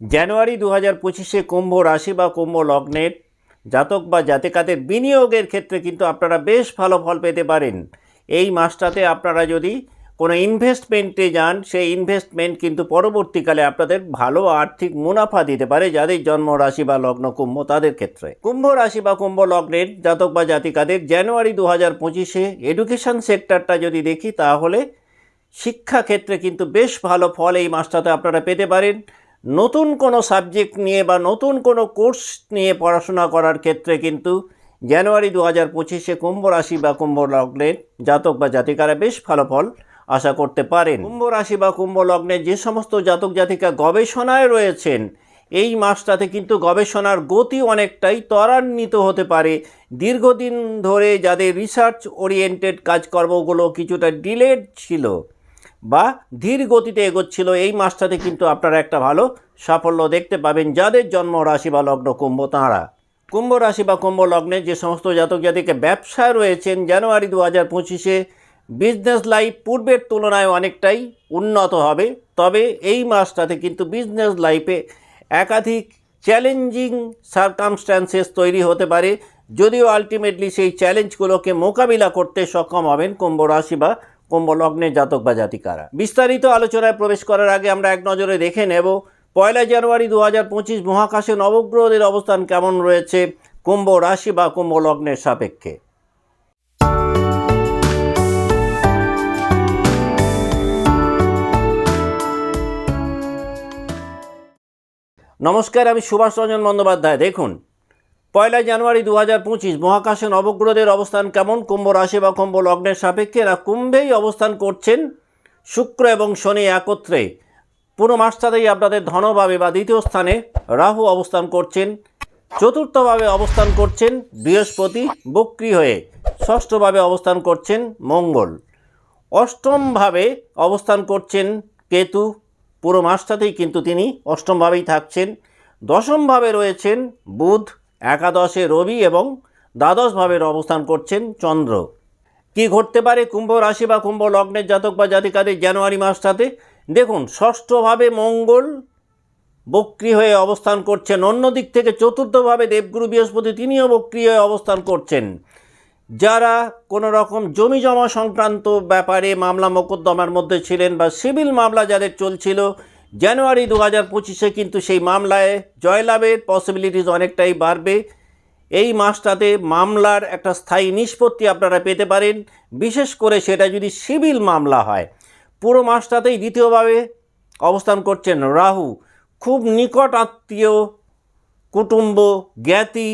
জানুয়ারি দু হাজার পঁচিশে কুম্ভ রাশি বা কুম্ভ লগ্নের জাতক বা জাতিকাদের বিনিয়োগের ক্ষেত্রে কিন্তু আপনারা বেশ ভালো ফল পেতে পারেন। এই মাসটাতে আপনারা যদি কোনো ইনভেস্টমেন্টে যান, সেই ইনভেস্টমেন্ট কিন্তু পরবর্তীকালে আপনাদের ভালো আর্থিক মুনাফা দিতে পারে যাদের জন্ম রাশি বা লগ্ন কুম্ভ তাদের ক্ষেত্রে। কুম্ভ রাশি বা কুম্ভ লগ্নের জাতক বা জাতিকাদের জানুয়ারি দু হাজার পঁচিশে এডুকেশন সেক্টরটা যদি দেখি, তাহলে শিক্ষাক্ষেত্রে কিন্তু বেশ ভালো ফল এই মাসটাতে আপনারা পেতে পারেন। নতুন কোনো সাবজেক্ট নিয়ে বা নতুন কোনো কোর্স নিয়ে পড়াশোনা করার ক্ষেত্রে কিন্তু জানুয়ারি দু হাজার পঁচিশে কুম্ভ রাশি বা কুম্ভ লগ্নের জাতক বা জাতিকারা বেশ ভালো ফল আশা করতে পারেন। কুম্ভ রাশি বা কুম্ভ লগ্নের যে সমস্ত জাতক জাতিকা গবেষণায় রয়েছেন, এই মাসটাতে কিন্তু গবেষণার গতি অনেকটাই ত্বরান্বিত হতে পারে। দীর্ঘদিন ধরে যাদের রিসার্চ ওরিয়েন্টেড কাজকর্মগুলো কিছুটা ডিলেড ছিল বা ধীর গতিতে এগোচ্ছিল। এই মাসটাতে কিন্তু আপনারা একটা ভালো সাফল্য দেখতে পাবেন যাদের জন্ম রাশি বা লগ্ন কুম্ভ তাঁরা। কুম্ভ রাশি বা কুম্ভ লগ্নে যে সমস্ত জাতক জাতিকে ব্যবসায় রয়েছেন, জানুয়ারি দু হাজার পঁচিশে বিজনেস লাইফ পূর্বের তুলনায় অনেকটাই উন্নত হবে। তবে এই মাসটাতে কিন্তু বিজনেস লাইফে একাধিক চ্যালেঞ্জিং সার্কামস্ট্যান্সেস তৈরি হতে পারে। যদিও আলটিমেটলি সেই চ্যালেঞ্জগুলোকে মোকাবিলা করতে সক্ষম হবেন কুম্ভ রাশি বা কুম্ভ লগ্নের জাতক বা জাতিকারা। বিস্তারিত আলোচনায় প্রবেশ করার আগে আমরা এক নজরে দেখে নেব, পয়লা জানুয়ারি দু হাজার পঁচিশ মহাকাশে নবগ্রহদের অবস্থান কেমন রয়েছে, কুম্ভ রাশি বা কুম্ভ লগ্নের সাপেক্ষে। নমস্কার, আমি সুভাষ রঞ্জন বন্দ্যোপাধ্যায়। দেখুন পয়লা জানুয়ারি দু হাজার পঁচিশ মহাকাশে নবগ্রহদের অবস্থান কেমন? কুম্ভ রাশি বা কুম্ভ লগ্নের সাপেক্ষে এরা কুম্ভেই অবস্থান করছেন শুক্র এবং শনি একত্রে। পুরো মাসটাতেই আপনাদের ধনভাবে বা দ্বিতীয় স্থানে রাহু অবস্থান করছেন, চতুর্থভাবে অবস্থান করছেন, বৃহস্পতি বক্রি হয়ে ষষ্ঠভাবে অবস্থান করছেন মঙ্গল। অষ্টমভাবে অবস্থান করছেন কেতু। পুরো মাসটাতেই কিন্তু তিনি অষ্টমভাবেই থাকছেন। দশমভাবে রয়েছেন বুধ। একাদশে রবি এবং দ্বাদশভাবের অবস্থান করছেন চন্দ্র। কি ঘটতে পারে কুম্ভ রাশি বা কুম্ভ লগ্নের জাতক বা জাতিকাদের জানুয়ারি মাসটাতে দেখুন, ষষ্ঠভাবে মঙ্গল বক্রি হয়ে অবস্থান করছেন। অন্য দিক থেকে চতুর্থভাবে দেবগুরু বৃহস্পতি, তিনিও বক্রি হয়ে অবস্থান করছেন। যারা কোনো রকম জমি জমা সংক্রান্ত ব্যাপারে মামলা মোকদ্দমার মধ্যে ছিলেন বা সিভিল মামলা যাদের চলছিল জানুয়ারি দু হাজার পঁচিশে কিন্তু সেই মামলায় জয়লাভের পসিবিলিটিস অনেকটাই বাড়বে। এই মাসটাতে মামলার একটা স্থায়ী নিষ্পত্তি আপনারা পেতে পারেন। বিশেষ করে সেটা যদি সিভিল মামলা হয়, পুরো মাসটাতেই দ্বিতীয়ভাবে অবস্থান করছেন রাহু। খুব নিকট আত্মীয়, কুটুম্ব, জ্ঞাতি,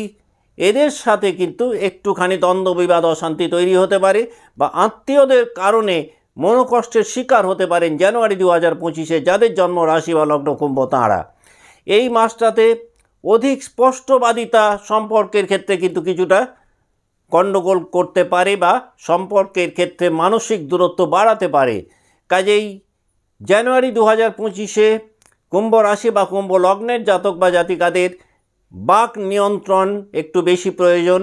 এদের সাথে কিন্তু একটুখানি দ্বন্দ্ব, বিবাদ, অশান্তি তৈরি হতে পারে বা আত্মীয়দের কারণে মনোকষ্টের শিকার হতে পারেন জানুয়ারি দু হাজার পঁচিশে, যাদের জন্ম রাশি বা লগ্ন কুম্ভ তাঁরা এই মাসটাতে অধিক স্পষ্টবাদিতা সম্পর্কের ক্ষেত্রে কিন্তু কিছুটা গণ্ডগোল করতে পারে বা সম্পর্কের ক্ষেত্রে মানসিক দূরত্ব বাড়াতে পারে। কাজেই জানুয়ারি দু হাজার পঁচিশে কুম্ভ রাশি বা কুম্ভ লগ্নের জাতক বা জাতিকাদের বাক নিয়ন্ত্রণ একটু বেশি প্রয়োজন।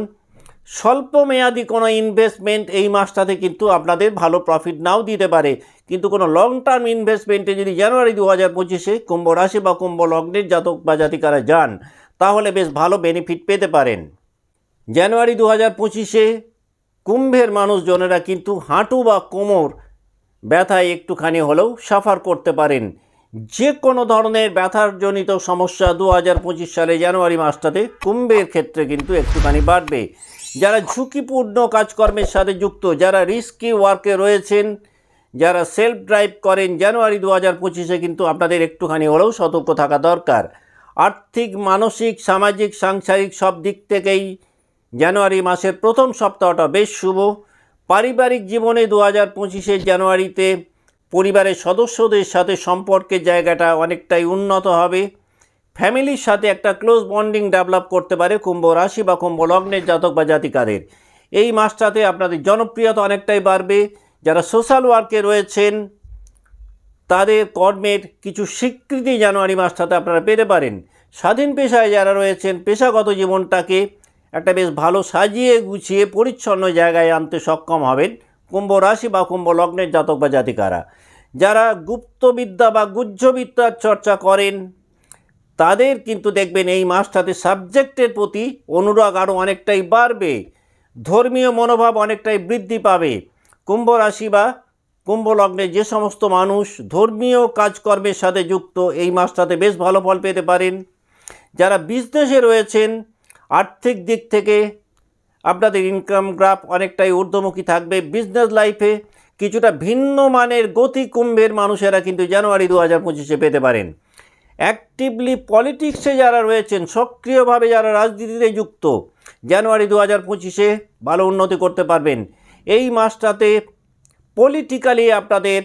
স্বল্প মেয়াদি কোনো ইনভেস্টমেন্ট এই মাসটাতে কিন্তু আপনাদের ভালো প্রফিট নাও দিতে পারে। কিন্তু কোনো লং টার্ম ইনভেস্টমেন্টে যদি জানুয়ারি দু হাজার পঁচিশে কুম্ভ রাশি বা কুম্ভ লগ্নের জাতক বা জাতিকারা যান, তাহলে বেশ ভালো বেনিফিট পেতে পারেন। জানুয়ারি দু হাজার পঁচিশে কুম্ভের মানুষজনেরা কিন্তু হাঁটু বা কোমর ব্যথায় একটুখানি হলেও সাফার করতে পারেন। যে কোনো ধরনের ব্যথারজনিত সমস্যা দু হাজার পঁচিশ সালে জানুয়ারি মাসটাতে কুম্ভের ক্ষেত্রে কিন্তু একটুখানি বাড়বে। যারা ঝুঁকিপূর্ণ কাজকর্মের সাথে যুক্ত, যারা রিস্কি ওয়ার্কে রয়েছেন, যারা সেলফ ড্রাইভ করেন, জানুয়ারি দু হাজার পঁচিশে কিন্তু আপনাদের একটুখানি হলেও সতর্ক থাকা দরকার। আর্থিক, মানসিক, সামাজিক, সাংসারিক সব দিক থেকেই জানুয়ারি মাসের প্রথম সপ্তাহটা বেশ শুভ। পারিবারিক জীবনে দু হাজার পঁচিশে জানুয়ারিতে পরিবারের সদস্যদের সাথে সম্পর্কের জায়গাটা অনেকটাই উন্নত হবে। ফ্যামিলির সাথে একটা ক্লোজ বন্ডিং ডেভেলপ করতে পারে কুম্ভ রাশি বা কুম্ভ লগ্নের জাতক বা জাতিকাদের। এই মাসটাতে আপনাদের জনপ্রিয়তা অনেকটাই বাড়বে। যারা সোশ্যাল ওয়ার্কে রয়েছেন, তাদের কর্মের কিছু স্বীকৃতি জানুয়ারি মাসটাতে আপনারা পেতে পারেন। স্বাধীন পেশায় যারা রয়েছেন, পেশাগত জীবনটাকে একটা বেশ ভালো সাজিয়ে গুছিয়ে পরিচ্ছন্ন জায়গায় আনতে সক্ষম হবেন কুম্ভ রাশি বা কুম্ভ লগ্নের জাতক বা জাতিকারা। যারা গুপ্তবিদ্যা বা গুহ্যবিদ্যার চর্চা করেন তাদের কিন্তু দেখবেন এই মাসটাতে সাবজেক্টের প্রতি অনুরাগ আরও অনেকটাই বাড়বে, ধর্মীয় মনোভাব অনেকটাই বৃদ্ধি পাবে। কুম্ভ রাশি বা কুম্ভ লগ্নে যে সমস্ত মানুষ ধর্মীয় কাজকর্মের সাথে যুক্ত, এই মাসটাতে বেশ ভালো ফল পেতে পারেন। যারা বিজনেসে রয়েছেন, আর্থিক দিক থেকে আপনাদের ইনকাম গ্রাফ অনেকটাই ঊর্ধ্বমুখী থাকবে। বিজনেস লাইফে কিছুটা ভিন্ন মানের গতি কুম্ভের মানুষেরা কিন্তু জানুয়ারি দু হাজার পঁচিশে পেতে পারেন। অ্যাক্টিভলি পলিটিক্সে যারা রয়েছেন, সক্রিয়ভাবে যারা রাজনীতিতে যুক্ত, জানুয়ারি দু হাজার পঁচিশে ভালো উন্নতি করতে পারবেন। এই মাসটাতে পলিটিক্যালি আপনাদের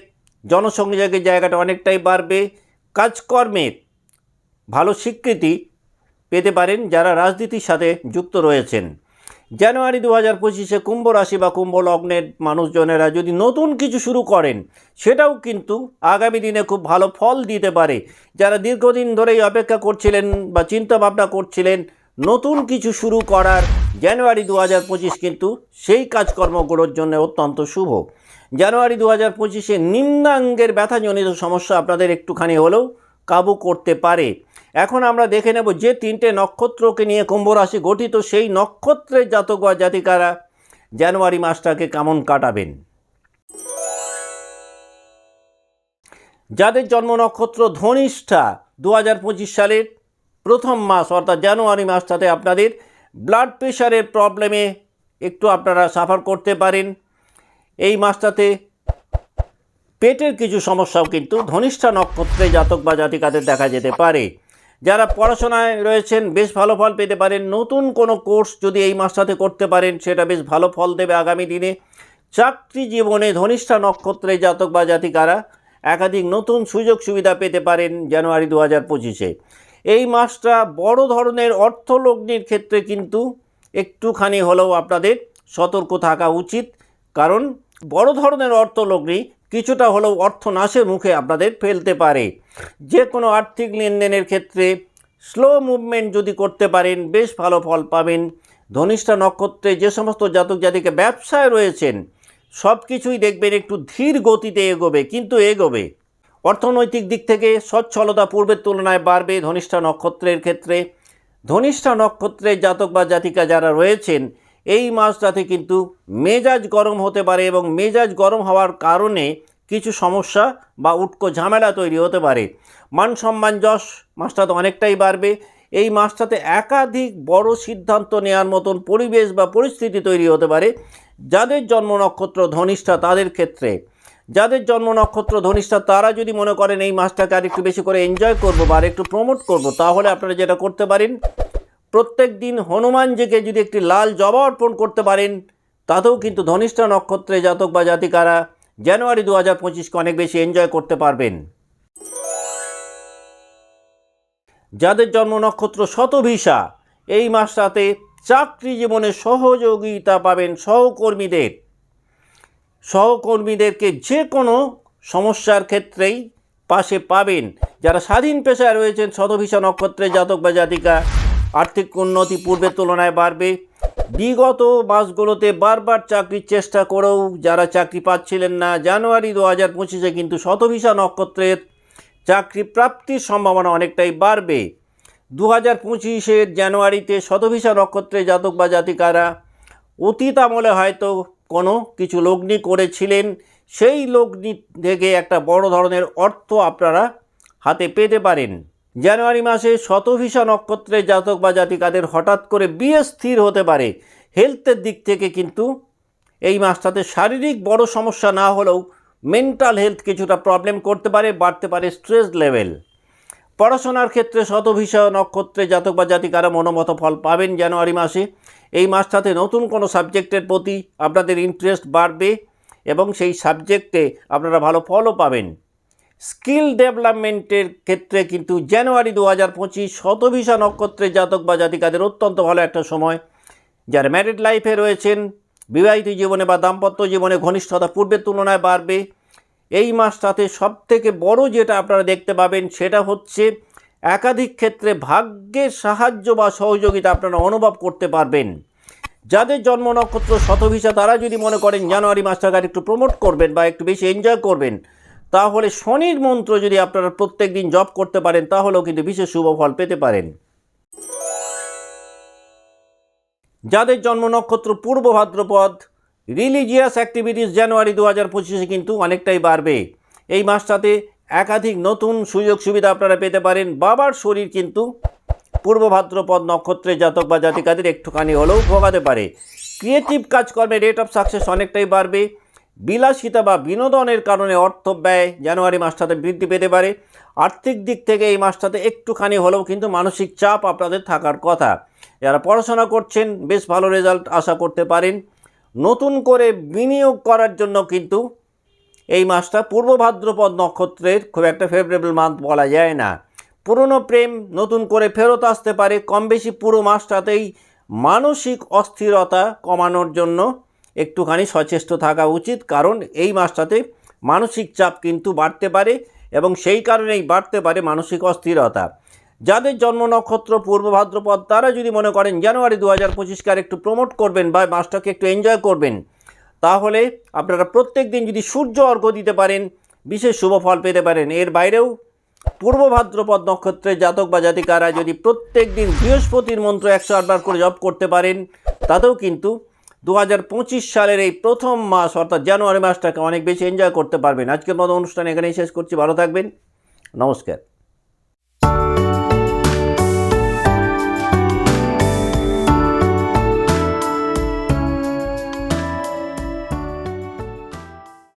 জনসংযোগের জায়গাটা অনেকটাই বাড়বে। কাজকর্মের ভালো স্বীকৃতি পেতে পারেন যারা রাজনীতির সাথে যুক্ত রয়েছেন। জানুয়ারি দু হাজার পঁচিশে কুম্ভ রাশি বা কুম্ভ লগ্নের মানুষজনেরা যদি নতুন কিছু শুরু করেন, সেটাও কিন্তু আগামী দিনে খুব ভালো ফল দিতে পারে। যারা দীর্ঘদিন ধরেই অপেক্ষা করছিলেন বা চিন্তা ভাবনা করছিলেন, নতুন কিছু শুরু করার জানুয়ারি দু হাজার পঁচিশ কিন্তু সেই কাজকর্মগুলোর জন্য অত্যন্ত শুভ। জানুয়ারি দু হাজার পঁচিশে নিম্নাঙ্গের ব্যথাজনিত সমস্যা আপনাদের একটুখানি হলেও কাবু করতে পারে। এখন আমরা দেখে নেব যে তিনটে নক্ষত্রকে নিয়ে কুম্ভ রাশি গঠিত, সেই নক্ষত্রের জাতক বা জাতিকারা জানুয়ারি মাসটাকে কেমন কাটাবেন? যাদের জন্ম নক্ষত্র ধনিষ্ঠা দু হাজার পঁচিশ সালের প্রথম মাস, অর্থাৎ জানুয়ারি মাসটাতে আপনাদের ব্লাড প্রেশারের প্রবলেমে একটু আপনারা সাফার করতে পারেন। এই মাসটাতে পেটের কিছু সমস্যাও কিন্তু ধনিষ্ঠা নক্ষত্রে জাতক বা জাতিকাদের দেখা যেতে পারে। যারা পড়াশোনায় রয়েছেন, বেশ ভালো ফল পেতে পারেন। নতুন কোনো কোর্স যদি এই মাসটাতে করতে পারেন, সেটা বেশ ভালো ফল দেবে আগামী দিনে। চাকরি জীবনে ধনিষ্ঠা নক্ষত্রে জাতক বা জাতিকারা একাধিক নতুন সুযোগ সুবিধা পেতে পারেন জানুয়ারি দু হাজার পঁচিশে। এই মাসটা বড় ধরনের অর্থলগ্নির ক্ষেত্রে কিন্তু একটুখানি হলেও আপনাদের সতর্ক থাকা উচিত। কারণ বড় ধরনের অর্থলগ্নি কিছুটা হলেও অর্থনাশের মুখে আপনাদের ফেলতে পারে। যে কোনো আর্থিক লেনদেনের ক্ষেত্রে স্লো মুভমেন্ট যদি করতে পারেন, বেশ ভালো ফল পাবেন। ধনিষ্ঠা নক্ষত্রে যে সমস্ত জাতক জাতিকে ব্যবসায় রয়েছেন, সব কিছুই দেখবেন একটু ধীর গতিতে এগোবে, কিন্তু এগোবে। অর্থনৈতিক দিক থেকে সচ্ছলতা পূর্বের তুলনায় বাড়বে ধনিষ্ঠা নক্ষত্রের ক্ষেত্রে। ধনিষ্ঠা নক্ষত্রের জাতক বা জাতিকা যারা রয়েছেন এই মাসটাতে কিন্তু মেজাজ গরম হতে পারে এবং মেজাজ গরম হওয়ার কারণে কিছু সমস্যা বা উটকো ঝামেলা তৈরি হতে পারে। মান সম্মান যশ মাসটাতে অনেকটাই বাড়বে। এই মাসটাতে একাধিক বড় সিদ্ধান্ত নেওয়ার মতন পরিবেশ বা পরিস্থিতি তৈরি হতে পারে। যাদের জন্ম নক্ষত্র ধনিষ্ঠা, তাদের ক্ষেত্রে। যাদের জন্ম নক্ষত্র ধনিষ্ঠা, তারা যদি মনে করেন এই মাসটাকে আর একটু বেশি করে এনজয় করব বা আর একটু প্রমোট করব, তাহলে আপনারা যেটা করতে পারেন প্রত্যেক দিন হনুমানজিকে যদি একটি লাল জবা অর্পণ করতে পারেন, তাতেও কিন্তু ধনিষ্ঠা নক্ষত্রে জাতক বা জাতিকারা জানুয়ারি দু হাজার পঁচিশকে অনেক বেশি এনজয় করতে পারবেন। যাদের জন্ম নক্ষত্র শতভিসা, এই মাসটাতে চাকরি জীবনে সহযোগিতা পাবেন সহকর্মীদের। সহকর্মীদেরকে যে কোনো সমস্যার ক্ষেত্রেই পাশে পাবেন। যারা স্বাধীন পেশায় রয়েছেন, শতভিসা নক্ষত্রে জাতক বা জাতিকা আর্থিক উন্নতি পূর্বের তুলনায় বাড়বে। বিগত মাসগুলোতে বারবার চাকরির চেষ্টা করেও যারা চাকরি পাচ্ছিলেন না, জানুয়ারি দু হাজার পঁচিশে কিন্তু শতভিসা নক্ষত্রের চাকরি প্রাপ্তির সম্ভাবনা অনেকটাই বাড়বে। দু হাজার পঁচিশের জানুয়ারিতে শতভিসা নক্ষত্রে জাতক বা জাতিকারা অতীত আমলে হয়তো কোনো কিছু লগ্নি করেছিলেন, সেই লগ্নি থেকে একটা বড় ধরনের অর্থ আপনারা হাতে পেতে পারেন। জানুয়ারি মাসে শতভিসা নক্ষত্রে জাতক বা জাতিকাদের হঠাৎ করে বিয়ে স্থির হতে পারে। হেলথের দিক থেকে কিন্তু এই মাসটাতে শারীরিক বড় সমস্যা না হলেও মেন্টাল হেলথ কিছুটা প্রবলেম করতে পারে, বাড়তে পারে স্ট্রেস লেভেল। পড়াশোনার ক্ষেত্রে শতভিসা নক্ষত্রে জাতক বা জাতিকারা মনোমত ফল পাবেন জানুয়ারি মাসে। এই মাসটাতে নতুন কোনো সাবজেক্টের প্রতি আপনাদের ইন্টারেস্ট বাড়বে এবং সেই সাবজেক্টে আপনারা ভালো ফলও পাবেন। স্কিল ডেভেলপমেন্টের ক্ষেত্রে কিন্তু জানুয়ারি দু হাজার পঁচিশ শতভিসা নক্ষত্রের জাতক বা জাতিকাদের অত্যন্ত ভালো একটা সময়, যারা ম্যারিড লাইফে রয়েছেন, বিবাহিত জীবনে বা দাম্পত্য জীবনে ঘনিষ্ঠতা পূর্বের তুলনায় বাড়বে। এই মাসটাতে সবথেকে বড় যেটা আপনারা দেখতে পাবেন, সেটা হচ্ছে একাধিক ক্ষেত্রে ভাগ্যের সাহায্য বা সহযোগিতা আপনারা অনুভব করতে পারবেন। যাদের জন্ম নক্ষত্র শতভিসা তারা যদি মনে করেন জানুয়ারি মাসটাকে একটু প্রমোট করবেন বা একটু বেশি এনজয় করবেন তাহলে শনির মন্ত্র যদি আপনারা প্রত্যেক দিন জপ করতে পারেন, তাহলেও কিন্তু বিশেষ শুভ ফল পেতে পারেন। যাদের জন্ম নক্ষত্র পূর্ব ভাদ্রপদ রিলিজিয়াস অ্যাক্টিভিটিস জানুয়ারি দু হাজার পঁচিশে কিন্তু অনেকটাই বাড়বে। এই মাসটাতে একাধিক নতুন সুযোগ সুবিধা আপনারা পেতে পারেন। বাবার শরীর কিন্তু পূর্ব ভাদ্রপদ নক্ষত্রের জাতক বা জাতিকাদের একটুখানি হলেও ভোগাতে পারে। ক্রিয়েটিভ কাজকর্মে রেট অফ সাকসেস অনেকটাই বাড়বে। বিলাসিতা বা বিনোদনের কারণে অর্থ ব্যয় জানুয়ারি মাসটাতে বৃদ্ধি পেতে পারে। আর্থিক দিক থেকে এই মাসটাতে একটুখানি হলেও কিন্তু মানসিক চাপ আপনাদের থাকার কথা। যারা পড়াশোনা করছেন, বেশ ভালো রেজাল্ট আশা করতে পারেন। নতুন করে বিনিয়োগ করার জন্য কিন্তু এই মাসটা পূর্ব ভাদ্রপদ নক্ষত্রের খুব একটা ফেভারেবল মান্থ বলা যায় না। পুরনো প্রেম নতুন করে ফেরত আসতে পারে। কম বেশি পুরো মাসটাতেই মানসিক অস্থিরতা কমানোর জন্য একটুখানি সচেষ্ট থাকা উচিত, কারণ এই মাসটাতে মানসিক চাপ কিন্তু বাড়তে পারে এবং সেই কারণেই বাড়তে পারে মানসিক অস্থিরতা। যাদের জন্ম নক্ষত্র পূর্ব ভাদ্রপদ, তারা যদি মনে করেন জানুয়ারি দু হাজার পঁচিশকে আর একটু প্রমোট করবেন বা মাসটাকে একটু এনজয় করবেন, তাহলে আপনারা প্রত্যেক দিন যদি সূর্য অর্ঘ্য দিতে পারেন, বিশেষ শুভ ফল পেতে পারেন। এর বাইরেও পূর্ব ভাদ্রপদ নক্ষত্রের জাতক বা জাতিকারা যদি প্রত্যেক দিন বৃহস্পতির মন্ত্র একশো আটবার করে জপ করতে পারেন, তাতেও কিন্তু দু হাজার পঁচিশ সালের এই প্রথম মাস, অর্থাৎ জানুয়ারি মাসটাকে অনেক বেশি এনজয় করতে পারবেন। আজকের মতো অনুষ্ঠান এখানেই শেষ করছি। ভালো থাকবেন। নমস্কার।